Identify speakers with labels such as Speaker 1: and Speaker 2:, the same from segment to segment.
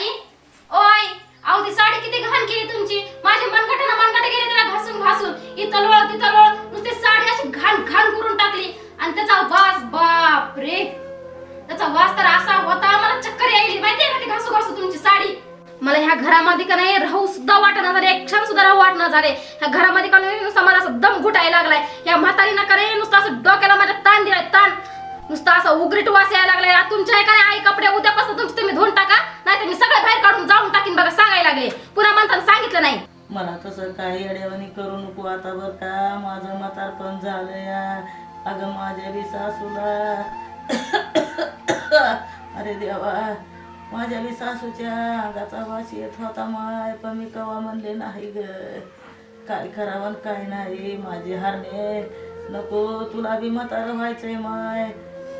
Speaker 1: आई? ओ आई अहो ती साडी किती घाण केली तुमची. माझे मनगटाना मनगट गेले त्याला घासून घासून. इथं लोळ तिथं लोळ नुसती साडी अशी घाण घाण करून टाकली. आणि त्याचा वास बाप रे. त्याचा वास तर असा होता मला चक्कर यायली. माहितीये का ती घासू घासू तुमची साडी? मला ह्या घरामध्ये का नाही राहू सुद्धा वाटणं झाले एक क्षण सुद्धा राहू वाटणं झाले. ह्या घरामध्ये का नाही नुसता मला असं दम घुटायला लागलाय. या म्हातारीनं का नाही नुसतं असं डोक्याला माझ्या ताण दिलाय ताण. नुसता असा उगरीट वास यायला लागलाय. आ, तुमच्या आहे आई कपडे उद्यापासून तुमचे तुम्ही धुवून टाका नाही तर मी सगळे बाहेर काढून जाऊन टाकीन बघा सांगायला लागले. पुन्हा म्हणताना सांगितलं नाही.
Speaker 2: मला तसं काही अडवणी करू नको आता बर का. माझं म्हातारपण झालं या अगं माझ्या बी सासूला. अरे देवा. माझ्या बी सासूच्या अंगाचा वास येत होता माय पण मी कवा म्हणले नाही ग. काय करावं आणि काय नाही. माझे हरणे नको तुला बी म्हातारं व्हायचंय माय.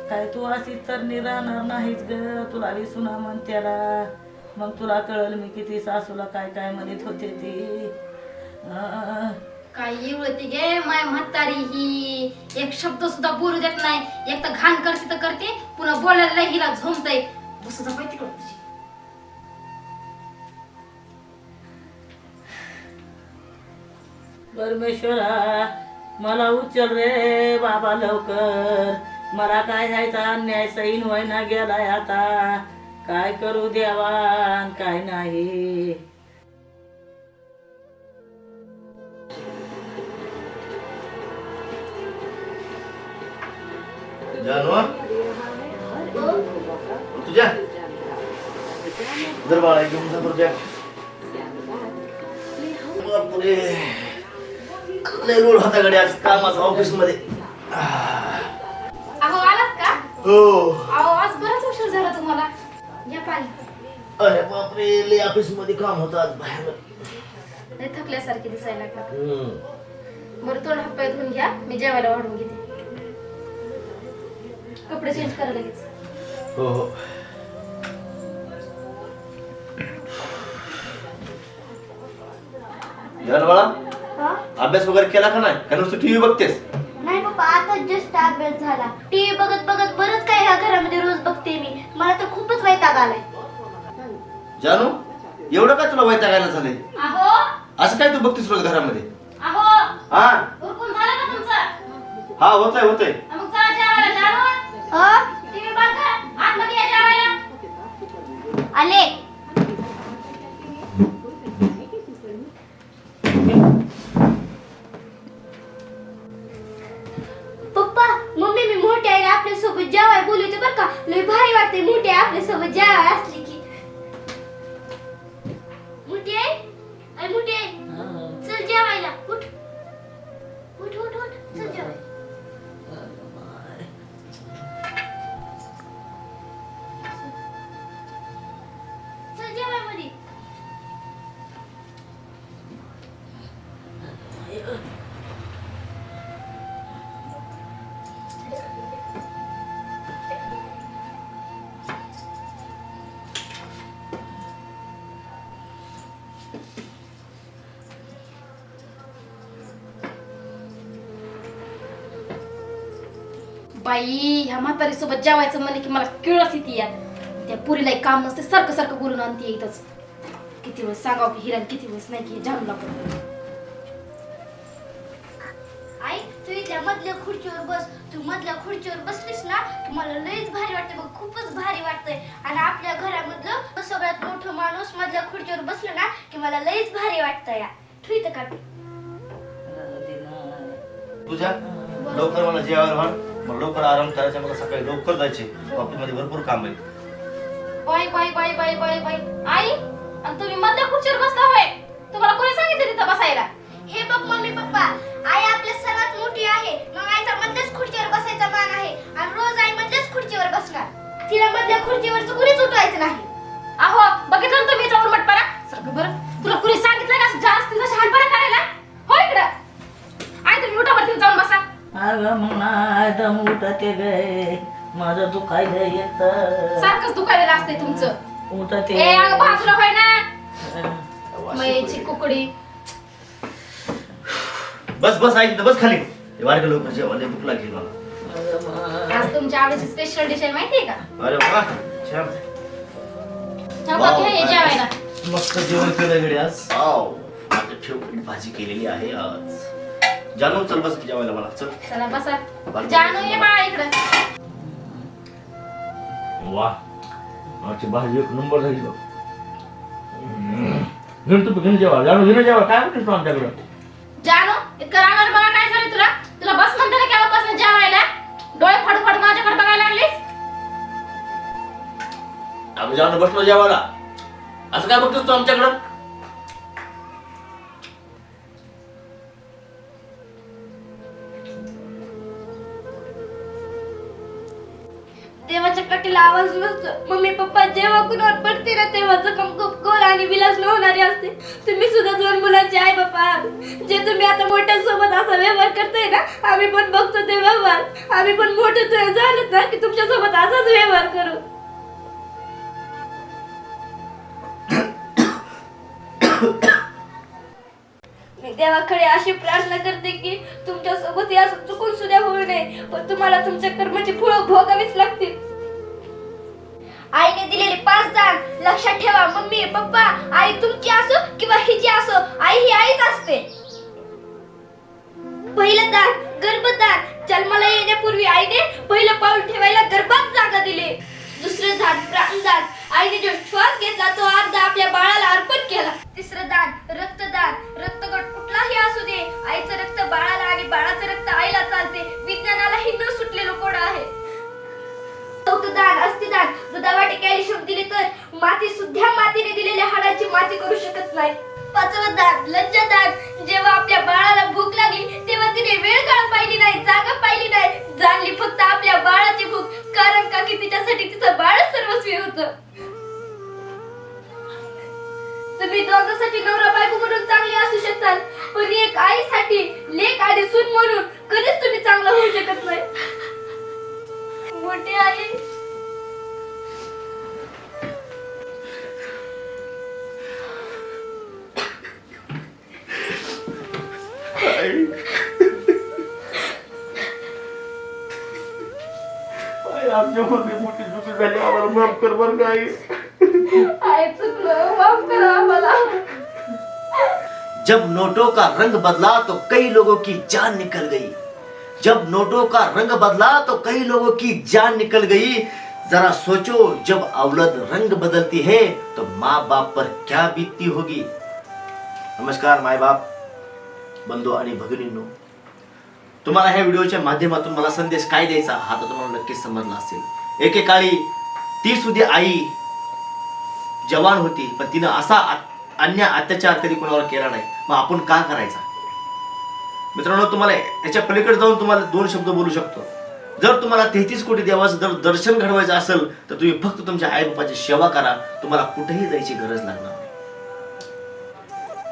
Speaker 2: काय तू अशी तर राहणार नाहीच ग. तुला बी सुना म्हण त्याला. मग तुला कळल मी किती सासूला काय काय म्हणत होते ती.
Speaker 1: काय इवळती गे माय म्हातारी ही. एक शब्द सुद्धा बोलू देत नाही. एक तर घाण करते तर करते पुन्हा बोलायला लय हिला झोमतय. बस पाय तिकडं.
Speaker 2: परमेश्वरा मला उचल रे बाबा लवकर. मला काय जायचा अन्याय सैन व्हायना गेलाय आता. काय करू देवान काय नाही.
Speaker 3: तुझ्या? जर बाळा घेऊन जा तुझ्या बापरे. लय लोड होता कडे आज कामाचा
Speaker 1: ऑफिसमध्ये.
Speaker 3: हो.
Speaker 1: अहो आज बराच उशीर झाला तुम्हाला. या पाणी.
Speaker 3: अरे बापरे लय ऑफिसमध्ये काम होतं आज बाहेर.
Speaker 1: लय थकल्यासारखे दिसायला लागला.
Speaker 3: हम्म.
Speaker 1: बरं तोंड हात पाय धुवून घ्या. मी जेवायला वाढून घेते. कपडे चेंज करा लगेच.
Speaker 3: हो हो. अभ्यास वगैरे केला का नाही? का नुसतं टीव्ही बघतेस?
Speaker 4: पप्पा आता जस्ट अभ्यास झाला. टीव्ही बघत बघत बरंच काय ह्या घरामध्ये रोज बघते मी. मला तर खूपच वैताग आलाय.
Speaker 3: जानू एवढं काय तुला वैतागायला झालंय?
Speaker 1: अहो.
Speaker 3: असं काय तू बघतेस रोज घरामध्ये?
Speaker 1: अहो.
Speaker 3: हा?
Speaker 1: उरकून झालं का तुमचं?
Speaker 3: हा होतंय होतंय.
Speaker 1: मग चला जेवायला जाणून टीव्ही बघा आतमध्ये या जेवायला.
Speaker 4: आले. आई आपल्या
Speaker 1: बाई ह्या म्हातारी सोबत जेवायचं म्हणे की मला किळस येते या त्या पुरीला एक काम नसते सारखं सारखं बोलून आणते इथंच. किती वेळेस सांगाव की हिरण किती वेळेस नाही की जानूला पण.
Speaker 4: आई तू इथल्या मधल्या खुर्चीवर बस. तू मधल्या खुर्चीवर बसलीस ना की मला लईच भारी वाटते बघ खूपच भारी वाटतंय. आणि आपल्या घरामधलं सगळ्यात मोठं माणूस मधल्या खुर्चीवर बसलं ना की मला लईच भारी वाटतं या. तू इथं का
Speaker 3: तुझ्या लवकर मला जेवायला म्हण मला लवकर आराम करायचा मला सकाळी लवकर जायचे ऑफिसमध्ये भरपूर काम आहे
Speaker 1: बाई बाई बाई बाई बाई बाई. आई आणि तुम्ही मधल्या खुर्चीवर बसला होय. तुम्हाला कोणी सांगितलं तिथं बसायला?
Speaker 4: हे बघ मम्मी पप्पा. आई आपल्या सर्वात मोठी आहे. मग आईचा मधल्याच खुर्चीवर बसायचा मान आहे. आणि रोज आई मधल्याच खुर्चीवर बसणार. तिला मधल्या खुर्चीवरचं कुणीच उठवायचं नाही.
Speaker 1: अहो बघितलं ना तुम्ही याच्यावर मटपारा? सारखं बरं. तुला कुणी सांगितलं का जास्त तिचा शहाणपणा करायला? हो इकडं. आई तुम्ही उठा वरती जाऊन बसा.
Speaker 2: अगं मग दम उठते गे माझं दुखायला येत.
Speaker 1: सारखंच दुखायला असते तुमचं.
Speaker 2: उठते
Speaker 1: ए अगं बाजूला होय ना. मयची कुकडी.
Speaker 3: बस बस ऐक बस खाली. ते लवकर जेवायला भूक लागली मला.
Speaker 1: आज तुमच्या आवडीची स्पेशल डिश आहे माहितीये का?
Speaker 3: अरे वा. छान.
Speaker 1: हे जेवायला.
Speaker 3: मस्त जेवण केलं गडे आज. वाव. माझ्या फेवरेट भाजी केलेली आहे आज. जानू चल बस जेवायला मला. चल.
Speaker 1: चला बसा. जानू ये बाळा इकडं.
Speaker 3: वा. भाजी एक नंबर झाली बघ. घेऊन तू घेऊन जेवा. जानू घेऊन जेवा. काय म्हणतेस तू आमच्याकडं?
Speaker 1: जानू इतकं रागावर बघा काय झालं तुला? तुला बस म्हणते ना केव्हापासून जेवायला? डोळे फाडू फाडू माझ्याकडे बघायला लागलीस?
Speaker 3: आम्ही जाऊन बसलो जेवायला. असं काय बघतोस तू आमच्याकडं?
Speaker 4: देवाच्या काठीला आवाज नसतो मम्मी पप्पा जेव्हा कुणावर पडते ना तेव्हा जखम खूप गोल आणि विलास न होणारी असते. तुम्ही सुद्धा दोन मुलांचे आहे बाप्पा जे तुम्ही आता मोठ्यांसोबत असा व्यवहार करताय ना आम्ही पण बघतो ते व्यवहार. आम्ही पण मोठे तुझे झालेत ना की तुमच्यासोबत असाच व्यवहार करू. मी देवाकडे अशी प्रार्थना करते की तुमच्यासोबत असं चुकून सुद्धा होऊ नये. पण तुम्हाला तुमच्या कर्माची फळं भोगावीच लागतील. आईने दिलेले पाच दान लक्षात ठेवा. मम्मी पप्पा आई तुमची असो किंवा हिची असो आई ही आईच असते. पहिलं दान गर्भदान. जन्माला येण्यापूर्वी आईने पहिलं पाऊल ठेवायला गर्भात जागा दिली. दुसरं दान प्राणदान. आईने जो श्वास घेतला तो अर्धा आपल्या बाळाला अर्पण केला. तिसरं दान रक्तदान. रक्तगट कुठलाही असू दे. आईचं रक्त बाळाला आणि बाळाचं रक्त आईला चालते विज्ञानालाही न सुटलेलं कोड आहे चौथं अस्थिदान दुधावाटे कॅल्शियम दिले तर माती सुद्धा मातीने दिलेल्या हाडाची माती करू शकत नाही. पाचवं दान लज्जादान जेव्हा आपल्या बाळाला भूक लागली तेव्हा तिने वेळ काळ पाहिली नाही जागा पाहिली नाही. जाणली फक्त आपल्या बाळाची भूक कारण का की तिच्यासाठी तिचं बाळ सर्वस्वी होतं. तुम्ही दोघांसाठी नवरा बायको म्हणून चांगली असू शकतात पण एक आईसाठी लेक आणि सून म्हणून कधीच तुम्ही चांगला होऊ शकत नाही. मोठी आई
Speaker 3: जब नोटों का रंग बदला तो कई लोगों की जान निकल गई। जब नोटों का रंग बदला तो कई लोगों की जान निकल गई। जरा सोचो, जब औलद रंग बदलती है तो माँ बाप पर क्या बीतती होगी? नमस्कार माय बाप बंधू आणि भगिनींनो तुम्हाला ह्या व्हिडिओच्या माध्यमातून मला संदेश काय द्यायचा हा तर तुम्हाला नक्कीच समजला असेल. एकेकाळी ती सुद्धा आई जवान होती पण तिनं असा अन्य अत्याचार कधी कोणावर केला नाही. मग आपण का करायचा? मित्रांनो तुम्हाला याच्या पलीकडे जाऊन तुम्हाला दोन शब्द बोलू शकतो. जर तुम्हाला तेहतीस कोटी देवाचं जर दर्शन घडवायचं असेल तर तुम्ही फक्त तुमच्या आई बापाची सेवा करा. तुम्हाला कुठेही जायची गरज लागणार नाही.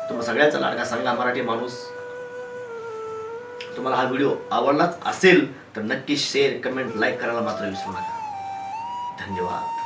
Speaker 3: तुम्हाला सगळ्यांचा लाडका सांगा मराठी माणूस तुम्हाला हा व्हिडिओ आवडलाच असेल तर नक्की शेअर कमेंट लाईक करायला मात्र विसरू नका. धन्यवाद.